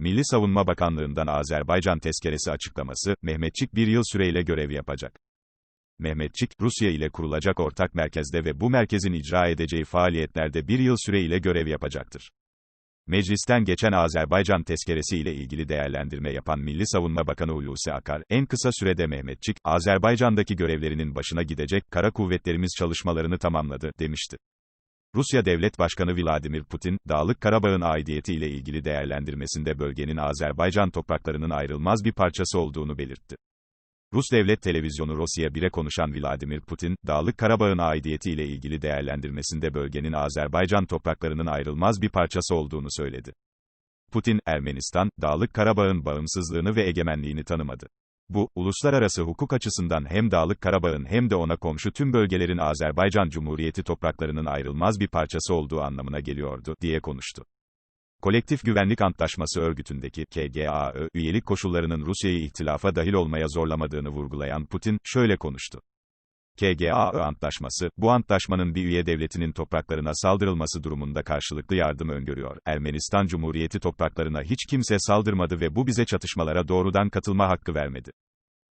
Milli Savunma Bakanlığı'ndan Azerbaycan tezkeresi açıklaması, Mehmetçik bir yıl süreyle görev yapacak. Mehmetçik, Rusya ile kurulacak ortak merkezde ve bu merkezin icra edeceği faaliyetlerde bir yıl süreyle görev yapacaktır. Meclisten geçen Azerbaycan tezkeresi ile ilgili değerlendirme yapan Milli Savunma Bakanı Hulusi Akar, en kısa sürede Mehmetçik, Azerbaycan'daki görevlerinin başına gidecek, kara kuvvetlerimiz çalışmalarını tamamladı, demişti. Rusya Devlet Başkanı Vladimir Putin, Dağlık Karabağ'ın aidiyeti ile ilgili değerlendirmesinde bölgenin Azerbaycan topraklarının ayrılmaz bir parçası olduğunu belirtti. Rus Devlet Televizyonu Rusya 1'e konuşan Vladimir Putin, Dağlık Karabağ'ın aidiyeti ile ilgili değerlendirmesinde bölgenin Azerbaycan topraklarının ayrılmaz bir parçası olduğunu söyledi. Putin, Ermenistan, Dağlık Karabağ'ın bağımsızlığını ve egemenliğini tanımadı. Bu, uluslararası hukuk açısından hem Dağlık Karabağ'ın hem de ona komşu tüm bölgelerin Azerbaycan Cumhuriyeti topraklarının ayrılmaz bir parçası olduğu anlamına geliyordu, diye konuştu. Kolektif Güvenlik Antlaşması örgütündeki KGAÖ üyelik koşullarının Rusya'yı ihtilafa dahil olmaya zorlamadığını vurgulayan Putin şöyle konuştu. KGAÖ antlaşması, bu antlaşmanın bir üye devletinin topraklarına saldırılması durumunda karşılıklı yardım öngörüyor. Ermenistan Cumhuriyeti topraklarına hiç kimse saldırmadı ve bu bize çatışmalara doğrudan katılma hakkı vermedi.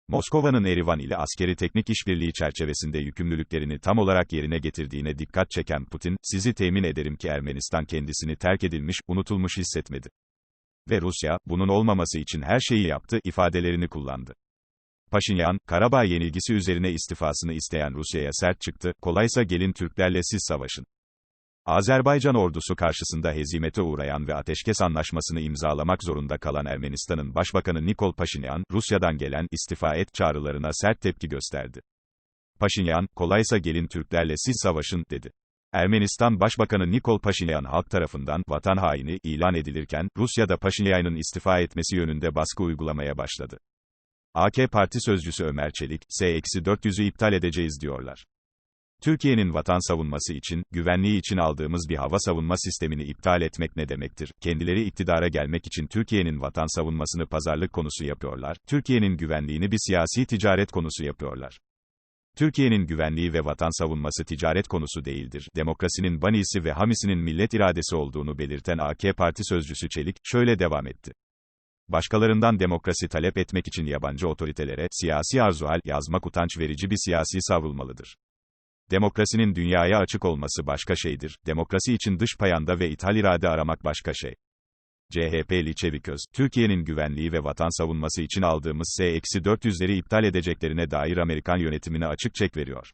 Moskova'nın Erivan ile askeri teknik işbirliği çerçevesinde yükümlülüklerini tam olarak yerine getirdiğine dikkat çeken Putin, sizi temin ederim ki Ermenistan kendisini terk edilmiş, unutulmuş hissetmedi. Ve Rusya, bunun olmaması için her şeyi yaptı, ifadelerini kullandı. Paşinyan, Karabağ yenilgisi üzerine istifasını isteyen Rusya'ya sert çıktı, kolaysa gelin Türklerle siz savaşın. Azerbaycan ordusu karşısında hezimete uğrayan ve ateşkes anlaşmasını imzalamak zorunda kalan Ermenistan'ın Başbakanı Nikol Paşinyan, Rusya'dan gelen istifa et çağrılarına sert tepki gösterdi. Paşinyan, kolaysa gelin Türklerle siz savaşın, dedi. Ermenistan Başbakanı Nikol Paşinyan halk tarafından vatan haini ilan edilirken, Rusya'da Paşinyan'ın istifa etmesi yönünde baskı uygulamaya başladı. AK Parti sözcüsü Ömer Çelik, S-400'ü iptal edeceğiz diyorlar. Türkiye'nin vatan savunması için, güvenliği için aldığımız bir hava savunma sistemini iptal etmek ne demektir? Kendileri iktidara gelmek için Türkiye'nin vatan savunmasını pazarlık konusu yapıyorlar, Türkiye'nin güvenliğini bir siyasi ticaret konusu yapıyorlar. Türkiye'nin güvenliği ve vatan savunması ticaret konusu değildir. Demokrasinin banisi ve hamisinin millet iradesi olduğunu belirten AK Parti sözcüsü Çelik, şöyle devam etti. Başkalarından demokrasi talep etmek için yabancı otoritelere, siyasi arzuhal, yazmak utanç verici bir siyasi savrulmalıdır. Demokrasinin dünyaya açık olması başka şeydir, demokrasi için dış payanda ve ithal irade aramak başka şey. CHP'li Çeviköz, Türkiye'nin güvenliği ve vatan savunması için aldığımız S-400'leri iptal edeceklerine dair Amerikan yönetimine açık çek veriyor.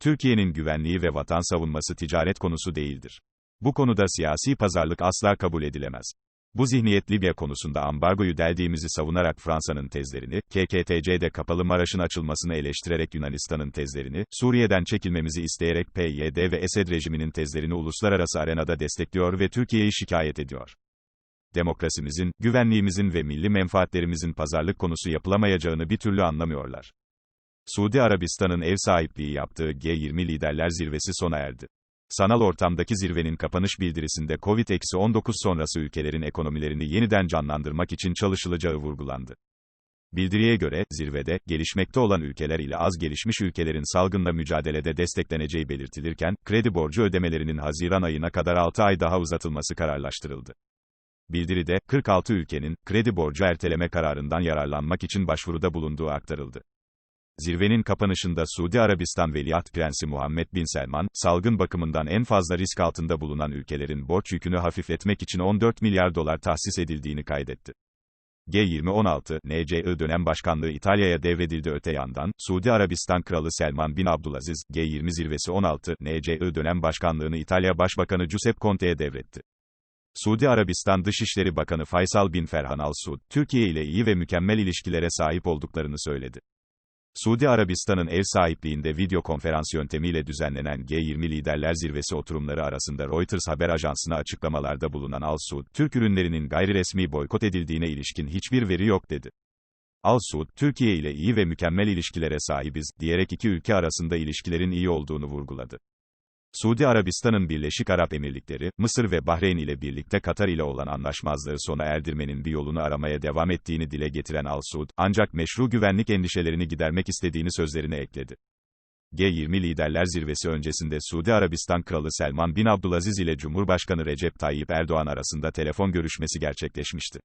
Türkiye'nin güvenliği ve vatan savunması ticaret konusu değildir. Bu konuda siyasi pazarlık asla kabul edilemez. Bu zihniyet Libya konusunda ambargoyu deldiğimizi savunarak Fransa'nın tezlerini, KKTC'de kapalı Maraş'ın açılmasını eleştirerek Yunanistan'ın tezlerini, Suriye'den çekilmemizi isteyerek PYD ve Esed rejiminin tezlerini uluslararası arenada destekliyor ve Türkiye'yi şikayet ediyor. Demokrasimizin, güvenliğimizin ve milli menfaatlerimizin pazarlık konusu yapılamayacağını bir türlü anlamıyorlar. Suudi Arabistan'ın ev sahipliği yaptığı G20 liderler zirvesi sona erdi. Sanal ortamdaki zirvenin kapanış bildirisinde Covid-19 sonrası ülkelerin ekonomilerini yeniden canlandırmak için çalışılacağı vurgulandı. Bildiriye göre, zirvede, gelişmekte olan ülkeler ile az gelişmiş ülkelerin salgınla mücadelede destekleneceği belirtilirken, kredi borcu ödemelerinin Haziran ayına kadar 6 ay daha uzatılması kararlaştırıldı. Bildiride, 46 ülkenin, kredi borcu erteleme kararından yararlanmak için başvuruda bulunduğu aktarıldı. Zirvenin kapanışında Suudi Arabistan Veliaht Prensi Muhammed Bin Selman, salgın bakımından en fazla risk altında bulunan ülkelerin borç yükünü hafifletmek için 14 milyar dolar tahsis edildiğini kaydetti. G20-16, NCI dönem başkanlığı İtalya'ya devredildi öte yandan, Suudi Arabistan Kralı Selman bin Abdülaziz, G20 zirvesi 16, NCI dönem başkanlığını İtalya Başbakanı Giuseppe Conte'ye devretti. Suudi Arabistan Dışişleri Bakanı Faysal bin Ferhan Al Suud, Türkiye ile iyi ve mükemmel ilişkilere sahip olduklarını söyledi. Suudi Arabistan'ın ev sahipliğinde video konferans yöntemiyle düzenlenen G20 Liderler Zirvesi oturumları arasında Reuters haber ajansına açıklamalarda bulunan Al Suud, Türk ürünlerinin gayri resmi boykot edildiğine ilişkin hiçbir veri yok dedi. Al Suud, Türkiye ile iyi ve mükemmel ilişkilere sahibiz, diyerek iki ülke arasında ilişkilerin iyi olduğunu vurguladı. Suudi Arabistan'ın Birleşik Arap Emirlikleri, Mısır ve Bahreyn ile birlikte Katar ile olan anlaşmazlığı sona erdirmenin bir yolunu aramaya devam ettiğini dile getiren Al Suud, ancak meşru güvenlik endişelerini gidermek istediğini sözlerine ekledi. G20 Liderler Zirvesi öncesinde Suudi Arabistan Kralı Selman bin Abdülaziz ile Cumhurbaşkanı Recep Tayyip Erdoğan arasında telefon görüşmesi gerçekleşmişti.